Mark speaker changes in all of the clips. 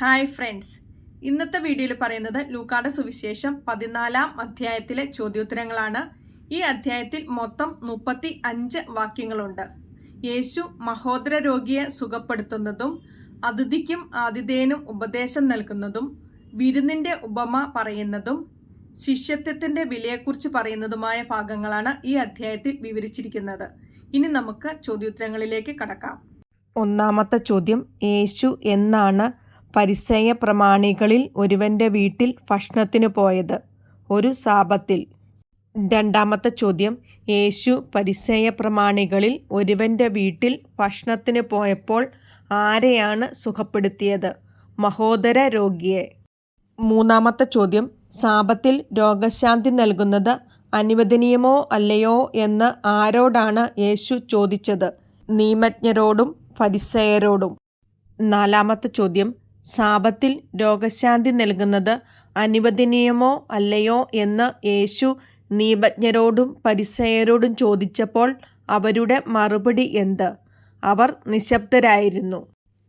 Speaker 1: Hi friends ഇന്നത്തെ വീഡിയോയിൽ പറയുന്നത് ലൂക്കാട സുവിശേഷം പതിനാലാം അധ്യായത്തിലെ ചോദ്യോത്തരങ്ങളാണ്. ഈ അധ്യായത്തിൽ മൊത്തം മുപ്പത്തി അഞ്ച് വാക്യങ്ങളുണ്ട്. യേശു മഹോദര രോഗിയെ സുഖപ്പെടുത്തുന്നതും അതിഥിക്കും ആതിഥേയനും ഉപദേശം നൽകുന്നതും വിരുന്നിന്റെ ഉപമ പറയുന്നതും ശിഷ്യത്വത്തിന്റെ വിലയെക്കുറിച്ച് പറയുന്നതുമായ ഭാഗങ്ങളാണ് ഈ അധ്യായത്തിൽ വിവരിച്ചിരിക്കുന്നത്. ഇനി നമുക്ക് ചോദ്യോത്തരങ്ങളിലേക്ക് കടക്കാം.
Speaker 2: ഒന്നാമത്തെ ചോദ്യം യേശു എന്നാണ് പരിസയ പ്രമാണികളിൽ ഒരുവന്റെ വീട്ടിൽ ഭക്ഷണത്തിന് പോയത്. ഒരു സാപത്തിൽ. രണ്ടാമത്തെ ചോദ്യം. യേശു പരിസയ പ്രമാണികളിൽ ഒരുവന്റെ വീട്ടിൽ ഭക്ഷണത്തിന് പോയപ്പോൾ ആരെയാണ് സുഖപ്പെടുത്തിയത്? മഹോദര രോഗിയെ. മൂന്നാമത്തെ ചോദ്യം. സാപത്തിൽ രോഗശാന്തി നൽകുന്നത് അനുവദനീയമോ അല്ലയോ എന്ന് ആരോടാണ് യേശു ചോദിച്ചത്? നിയമജ്ഞരോടും ഫരിസയരോടും നാലാമത്തെ ചോദ്യം. സാപത്തിൽ രോഗശാന്തി നൽകുന്നത് അനുവദനീയമോ അല്ലയോ എന്ന് യേശു നീപജ്ഞരോടും പരിസയരോടും ചോദിച്ചപ്പോൾ അവരുടെ മറുപടി എന്ത്? അവർ നിശബ്ദരായിരുന്നു.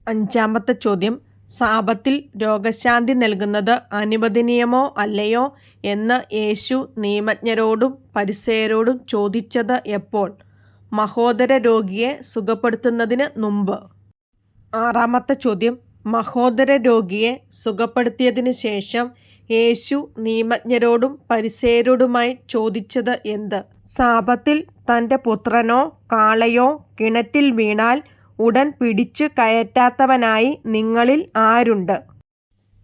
Speaker 2: അഞ്ചാമത്തെ ചോദ്യം ശാപത്തിൽ രോഗശാന്തി നൽകുന്നത് അനുവദനീയമോ അല്ലയോ എന്ന് യേശു നിയമജ്ഞരോടും പരിസയരോടും ചോദിച്ചത് എപ്പോൾ? മഹോദര രോഗിയെ സുഖപ്പെടുത്തുന്നതിന് മുമ്പ്. ആറാമത്തെ ചോദ്യം മഹോദര രോഗിയെ സുഖപ്പെടുത്തിയതിനു ശേഷം യേശു നിയമജ്ഞരോടും പരിസേരോടുമായി ചോദിച്ചത് എന്ത്? സാപത്തിൽ തന്റെ പുത്രനോ കാളയോ കിണറ്റിൽ വീണാൽ ഉടൻ പിടിച്ചു കയറ്റാത്തവനായി നിങ്ങളിൽ ആരുണ്ട്?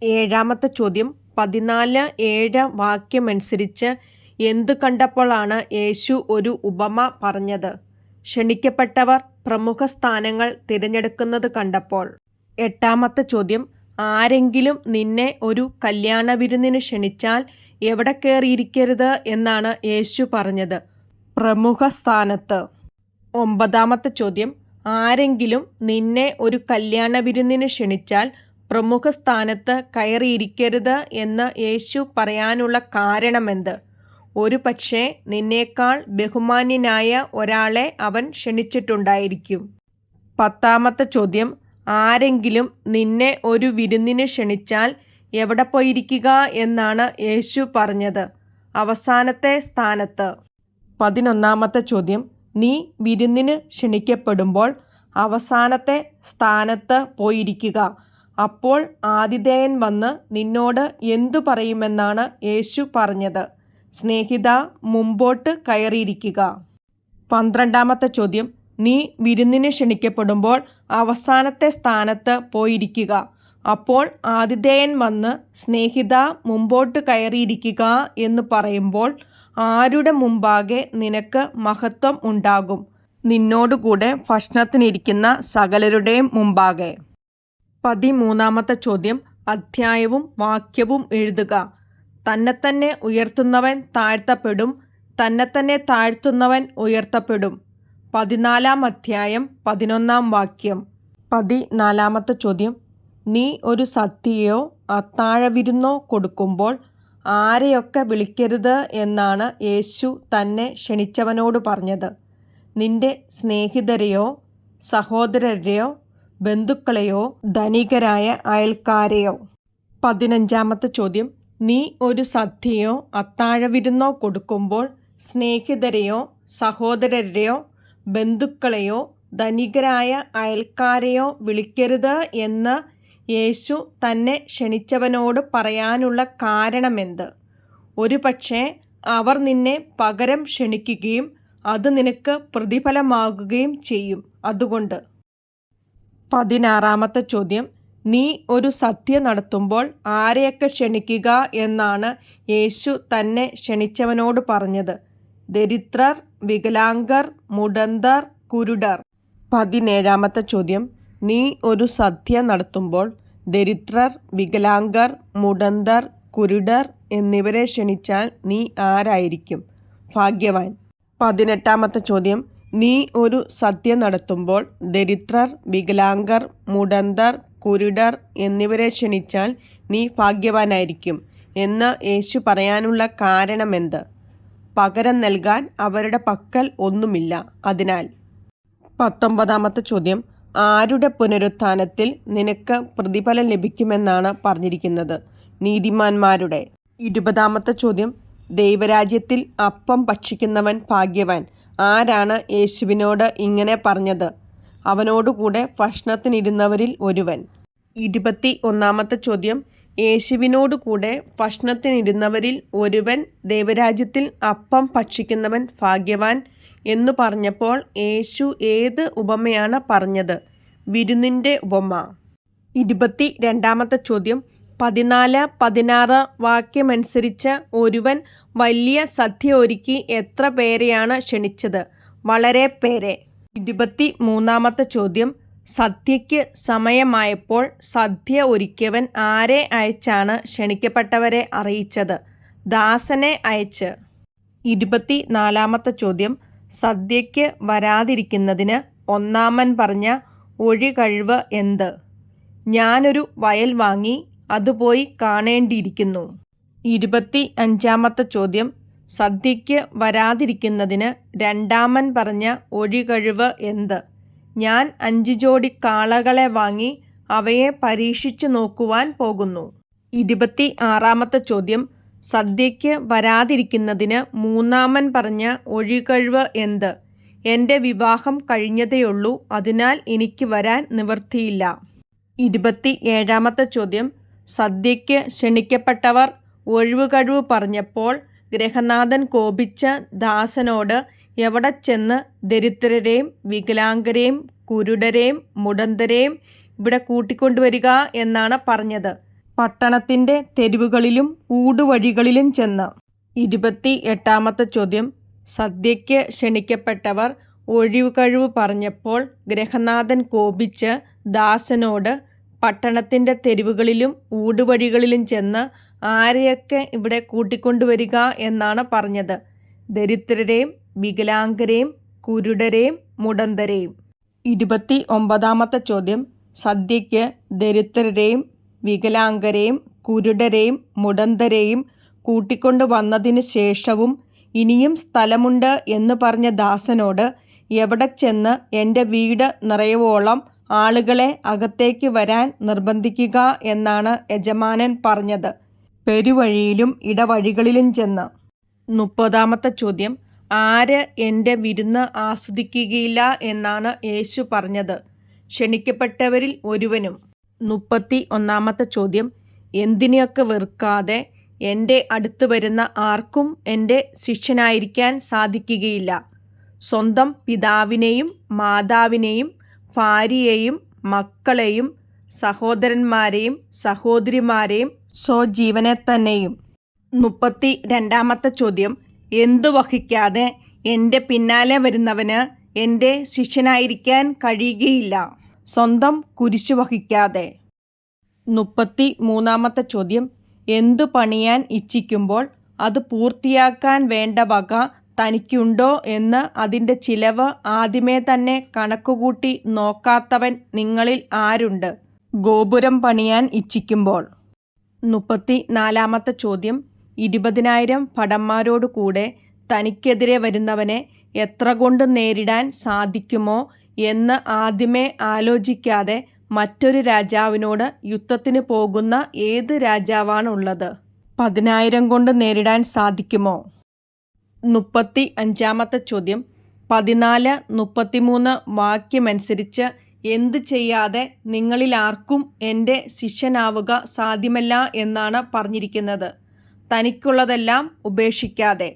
Speaker 2: ഏഴാമത്തെ ചോദ്യം പതിനാല് ഏഴ് വാക്യമനുസരിച്ച് എന്തു കണ്ടപ്പോഴാണ് യേശു ഒരു ഉപമ പറഞ്ഞത്? ക്ഷണിക്കപ്പെട്ടവർ പ്രമുഖ സ്ഥാനങ്ങൾ തിരഞ്ഞെടുക്കുന്നത് കണ്ടപ്പോൾ. എട്ടാമത്തെ ചോദ്യം. ആരെങ്കിലും നിന്നെ ഒരു കല്യാണ വിരുന്നിന് ക്ഷണിച്ചാൽ എവിടെ കയറിയിരിക്കരുത് എന്നാണ് യേശു പറഞ്ഞത്. പ്രമുഖ സ്ഥാനത്ത്. ഒമ്പതാമത്തെ ചോദ്യം. ആരെങ്കിലും നിന്നെ ഒരു കല്യാണ വിരുന്നിന് ക്ഷണിച്ചാൽ പ്രമുഖ സ്ഥാനത്ത് കയറിയിരിക്കരുത് എന്ന് യേശു പറയാനുള്ള കാരണമെന്ത്? ഒരു പക്ഷേ നിന്നേക്കാൾ ബഹുമാന്യനായ ഒരാളെ അവൻ ക്ഷണിച്ചിട്ടുണ്ടായിരിക്കും. പത്താമത്തെ ചോദ്യം. ആരെങ്കിലും നിന്നെ ഒരു വിരുന്നിന് ക്ഷണിച്ചാൽ എവിടെ പോയിരിക്കുക എന്നാണ് യേശു പറഞ്ഞത്. അവസാനത്തെ സ്ഥാനത്ത്. പതിനൊന്നാമത്തെ ചോദ്യം. നീ വിരുന്നിന് ക്ഷണിക്കപ്പെടുമ്പോൾ അവസാനത്തെ സ്ഥാനത്ത് പോയിരിക്കുക. അപ്പോൾ ആതിഥേയൻ വന്ന് നിന്നോട് എന്തു പറയുമെന്നാണ് യേശു പറഞ്ഞത്. സ്നേഹിത മുമ്പോട്ട് കയറിയിരിക്കുക. പന്ത്രണ്ടാമത്തെ ചോദ്യം. നീ വിരുന്നിന് ക്ഷണിക്കപ്പെടുമ്പോൾ അവസാനത്തെ സ്ഥാനത്ത് പോയിരിക്കുക. അപ്പോൾ ആതിഥേയൻ വന്ന് സ്നേഹിത മുമ്പോട്ട് കയറിയിരിക്കുക എന്ന് പറയുമ്പോൾ ആരുടെ മുമ്പാകെ നിനക്ക് മഹത്വം ഉണ്ടാകും. നിന്നോടുകൂടെ ഭക്ഷണത്തിനിരിക്കുന്ന സകലരുടെയും മുമ്പാകെ. പതിമൂന്നാമത്തെ ചോദ്യം അധ്യായവും വാക്യവും എഴുതുക. തന്നെ തന്നെ ഉയർത്തുന്നവൻ താഴ്ത്തപ്പെടും തന്നെ തന്നെ താഴ്ത്തുന്നവൻ ഉയർത്തപ്പെടും. പതിനാലാം അധ്യായം പതിനൊന്നാം വാക്യം. പതിനാലാമത്തെ ചോദ്യം. നീ ഒരു സദ്യയോ അത്താഴവിരുന്നോ കൊടുക്കുമ്പോൾ ആരെയൊക്കെ വിളിക്കരുത് എന്നാണ് യേശു തന്നെ ക്ഷണിച്ചവനോട് പറഞ്ഞത്. നിന്റെ സ്നേഹിതരെയോ സഹോദരരെയോ ബന്ധുക്കളെയോ ധനികരായ അയൽക്കാരെയോ. പതിനഞ്ചാമത്തെ ചോദ്യം. നീ ഒരു സദ്യയോ അത്താഴവിരുന്നോ കൊടുക്കുമ്പോൾ സ്നേഹിതരെയോ സഹോദരരെയോ ബന്ധുക്കളെയോ ധനികരായ അയൽക്കാരെയോ വിളിക്കരുത് എന്ന് യേശു തന്നെ ക്ഷണിച്ചവനോട് പറയാനുള്ള കാരണമെന്ത്? ഒരു പക്ഷേ അവർ നിന്നെ പകരം ക്ഷണിക്കുകയും അത് നിനക്ക് പ്രതിഫലമാകുകയും ചെയ്യും. അതുകൊണ്ട് പതിനാറാമത്തെ ചോദ്യം നീ ഒരു സദ്യ നടത്തുമ്പോൾ ആരെയൊക്കെ ക്ഷണിക്കുക എന്നാണ് യേശു തന്നെ ക്ഷണിച്ചവനോട് പറഞ്ഞത്. ദരിദ്രർ വികലാംഗർ മുടന്തർ കുരുടർ. പതിനേഴാമത്തെ ചോദ്യം. നീ ഒരു സദ്യ നടത്തുമ്പോൾ ദരിദ്രർ വികലാംഗർ മുടന്തർ കുരുടർ എന്നിവരെ ക്ഷണിച്ചാൽ നീ ആരായിരിക്കും? ഭാഗ്യവാൻ. പതിനെട്ടാമത്തെ ചോദ്യം. നീ ഒരു സദ്യ നടത്തുമ്പോൾ ദരിദ്രർ വികലാംഗർ മുടന്തർ കുരുടർ എന്നിവരെ ക്ഷണിച്ചാൽ നീ ഭാഗ്യവാനായിരിക്കും. എന്ന് യേശു പറയാനുള്ള കാരണമെന്ത്? പകരം നൽകാൻ അവരുടെ പക്കൽ ഒന്നുമില്ല. അതിനാൽ പത്തൊമ്പതാമത്തെ ചോദ്യം ആരുടെ പുനരുത്ഥാനത്തിൽ നിനക്ക് പ്രതിഫലം ലഭിക്കുമെന്നാണ് പറഞ്ഞിരിക്കുന്നത്. നീതിമാന്മാരുടെ ഇരുപതാമത്തെ ചോദ്യം ദൈവരാജ്യത്തിൽ അപ്പം ഭക്ഷിക്കുന്നവൻ ഭാഗ്യവാൻ. ആരാണ് യേശുവിനോട് ഇങ്ങനെ പറഞ്ഞത്? അവനോടുകൂടെ ഭക്ഷണത്തിനിരുന്നവരിൽ ഒരുവൻ. ഇരുപത്തി ഒന്നാമത്തെ ചോദ്യം യേശുവിനോടുകൂടെ ഭക്ഷണത്തിനിരുന്നവരിൽ ഒരുവൻ ദൈവരാജ്യത്തിൽ അപ്പം ഭക്ഷിക്കുന്നവൻ ഭാഗ്യവാൻ എന്നു പറഞ്ഞപ്പോൾ യേശു ഏത് ഉപമയാണ് പറഞ്ഞത്? വിരുന്നിന്റെ ഉപമ. ഇരുപത്തി രണ്ടാമത്തെ ചോദ്യം. പതിനാല് പതിനാറ് വാക്യമനുസരിച്ച് ഒരുവൻ വലിയ സദ്യ ഒരുക്കി എത്ര പേരെയാണ് ക്ഷണിച്ചത്? വളരെ പേരെ. ഇരുപത്തി മൂന്നാമത്തെ ചോദ്യം. സദ്യയ്ക്ക് സമയമായപ്പോൾ സദ്യ ഒരുക്കിയവൻ ആരെ അയച്ചാണ് ക്ഷണിക്കപ്പെട്ടവരെ അറിയിച്ചത്? ദാസനെ അയച്ച്. ഇരുപത്തി നാലാമത്തെ ചോദ്യം. സദ്യയ്ക്ക് വരാതിരിക്കുന്നതിന് ഒന്നാമൻ പറഞ്ഞ ഒഴികഴിവ് എന്ത്? ഞാനൊരു വയൽ വാങ്ങി അതുപോയി കാണേണ്ടിയിരിക്കുന്നു. ഇരുപത്തി അഞ്ചാമത്തെ ചോദ്യം. സദ്യയ്ക്ക് വരാതിരിക്കുന്നതിന് രണ്ടാമൻ പറഞ്ഞ ഒഴികഴിവ് എന്ത്? ഞാൻ അഞ്ചു ജോഡി കാളകളെ വാങ്ങി അവയെ പരീക്ഷിച്ചു നോക്കുവാൻ പോകുന്നു. ഇരുപത്തി ആറാമത്തെ ചോദ്യം സദ്യയ്ക്ക് വരാതിരിക്കുന്നതിന് മൂന്നാമൻ പറഞ്ഞ ഒഴികഴിവ് എന്ത്? എന്റെ വിവാഹം കഴിഞ്ഞതേയുള്ളൂ അതിനാൽ എനിക്ക് വരാൻ നിവർത്തിയില്ല ഇരുപത്തി ഏഴാമത്തെ ചോദ്യം സദ്യയ്ക്ക് ക്ഷണിക്കപ്പെട്ടവർ ഒഴിവുകഴിവ് പറഞ്ഞപ്പോൾ ഗ്രഹനാഥൻ കോപിച്ച ദാസനോട് എവിടെ ചെന്ന് ദരിദ്രരെയും വികലാംഗരെയും കുരുടരെയും മുടന്തരെയും ഇവിടെ കൂട്ടിക്കൊണ്ടുവരിക എന്നാണ് പറഞ്ഞത്. പട്ടണത്തിന്റെ തെരുവുകളിലും ഊടുവഴികളിലും ചെന്ന് ഇരുപത്തി എട്ടാമത്തെ ചോദ്യം. സദ്യയ്ക്ക് ക്ഷണിക്കപ്പെട്ടവർ ഒഴിവുകഴിവ് പറഞ്ഞപ്പോൾ ഗ്രഹനാഥൻ കോപിച്ച് ദാസനോട് പട്ടണത്തിന്റെ തെരുവുകളിലും ഊടുവഴികളിലും ചെന്ന് ആരെയൊക്കെ ഇവിടെ കൂട്ടിക്കൊണ്ടുവരിക എന്നാണ് പറഞ്ഞത്. ദരിദ്രരെയും വികലാംഗരെയും കുരുടരെയും മുടന്തരെയും. ഇരുപത്തി ഒമ്പതാമത്തെ ചോദ്യം. സദ്യയ്ക്ക് ദരിദ്രരെയും വികലാംഗരെയും കുരുടരെയും മുടന്തരെയും കൂട്ടിക്കൊണ്ടു വന്നതിന് ശേഷവും ഇനിയും സ്ഥലമുണ്ട് എന്ന് പറഞ്ഞ ദാസനോട് എവിടെ ചെന്ന് എന്റെ വീട് നിറയുവോളം ആളുകളെ അകത്തേക്ക് വരാൻ നിർബന്ധിക്കുക എന്നാണ് യജമാനൻ പറഞ്ഞത്. പെരുവഴിയിലും ഇടവഴികളിലും ചെന്ന്. മുപ്പതാമത്തെ ചോദ്യം. ആര് എന്റെ വിരുന്ന് ആസ്വദിക്കുകയില്ല എന്നാണ് യേശു പറഞ്ഞത്. ക്ഷണിക്കപ്പെട്ടവരിൽ ഒരുവനും. മുപ്പത്തി ഒന്നാമത്തെ ചോദ്യം. എന്തിനെയൊക്കെ വെറുക്കാതെ എന്റെ അടുത്ത് വരുന്ന ആർക്കും എന്റെ ശിഷ്യനായിരിക്കാൻ സാധിക്കുകയില്ല. സ്വന്തം പിതാവിനെയും മാതാവിനെയും ഭാര്യയെയും മക്കളെയും സഹോദരന്മാരെയും സഹോദരിമാരെയും സ്വജീവനെ തന്നെയും. മുപ്പത്തി രണ്ടാമത്തെ ചോദ്യം. എന്തു വഹിക്കാതെ എന്റെ പിന്നാലെ വരുന്നവന് എന്റെ ശിഷ്യനായിരിക്കാൻ കഴിയുകയില്ല. സ്വന്തം കുരിശു വഹിക്കാതെ. മുപ്പത്തി മൂന്നാമത്തെ ചോദ്യം. എന്തു പണിയാൻ ഇച്ഛിക്കുമ്പോൾ അത് പൂർത്തിയാക്കാൻ വേണ്ട വക തനിക്കുണ്ടോ എന്ന് അതിന്റെ ചിലവ് ആദ്യമേ തന്നെ കണക്കുകൂട്ടി നോക്കാത്തവൻ നിങ്ങളിൽ ആരുണ്ട്? ഗോപുരം പണിയാൻ ഇച്ഛിക്കുമ്പോൾ. മുപ്പത്തി നാലാമത്തെ ചോദ്യം. ഇരുപതിനായിരം ഭടന്മാരോടു കൂടെ തനിക്കെതിരെ വരുന്നവനെ എത്ര കൊണ്ട് നേരിടാൻ സാധിക്കുമോ എന്ന് ആദ്യമേ ആലോചിക്കാതെ മറ്റൊരു രാജാവിനോട് യുദ്ധത്തിന് പോകുന്ന ഏത് രാജാവാണുള്ളത്? പതിനായിരം കൊണ്ട് നേരിടാൻ സാധിക്കുമോ? മുപ്പത്തി അഞ്ചാമത്തെ ചോദ്യം. പതിനാല് മുപ്പത്തിമൂന്ന് വാക്യമനുസരിച്ച് എന്ത് ചെയ്യാതെ നിങ്ങളിൽ ആർക്കും എന്റെ ശിഷ്യനാവുക സാധ്യമല്ല എന്നാണ് പറഞ്ഞിരിക്കുന്നത്. തനിക്കുള്ളതെല്ലാം ഉപേക്ഷിക്കാതെ.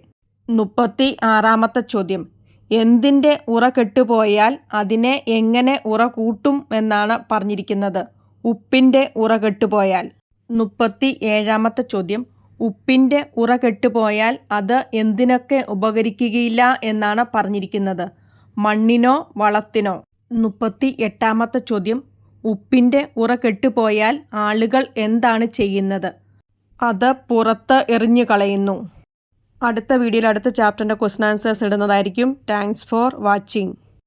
Speaker 2: മുപ്പത്തി ആറാമത്തെ ചോദ്യം. എന്തിന്റെ ഉറ കെട്ടുപോയാൽ അതിനെ എങ്ങനെ ഉറ കൂട്ടും എന്നാണ് പറഞ്ഞിരിക്കുന്നത്. ഉപ്പിന്റെ ഉറ കെട്ടുപോയാൽ. മുപ്പത്തി ഏഴാമത്തെ ചോദ്യം. ഉപ്പിന്റെ ഉറ കെട്ടുപോയാൽ അത് എന്തിനൊക്കെ ഉപകരിക്കുകയില്ല എന്നാണ് പറഞ്ഞിരിക്കുന്നത്. മണ്ണിനോ വളത്തിനോ. മുപ്പത്തി എട്ടാമത്തെ ചോദ്യം. ഉപ്പിന്റെ ഉറ കെട്ടുപോയാൽ ആളുകൾ എന്താണ് ചെയ്യുന്നത്? അത് പുറത്ത് എറിഞ്ഞു കളയുന്നു. അടുത്ത വീഡിയോയിൽ അടുത്ത ചാപ്റ്ററിന്റെ ക്വസ്റ്റൻ ആൻസേഴ്സ് ഇടുന്നതായിരിക്കും. Thanks for watching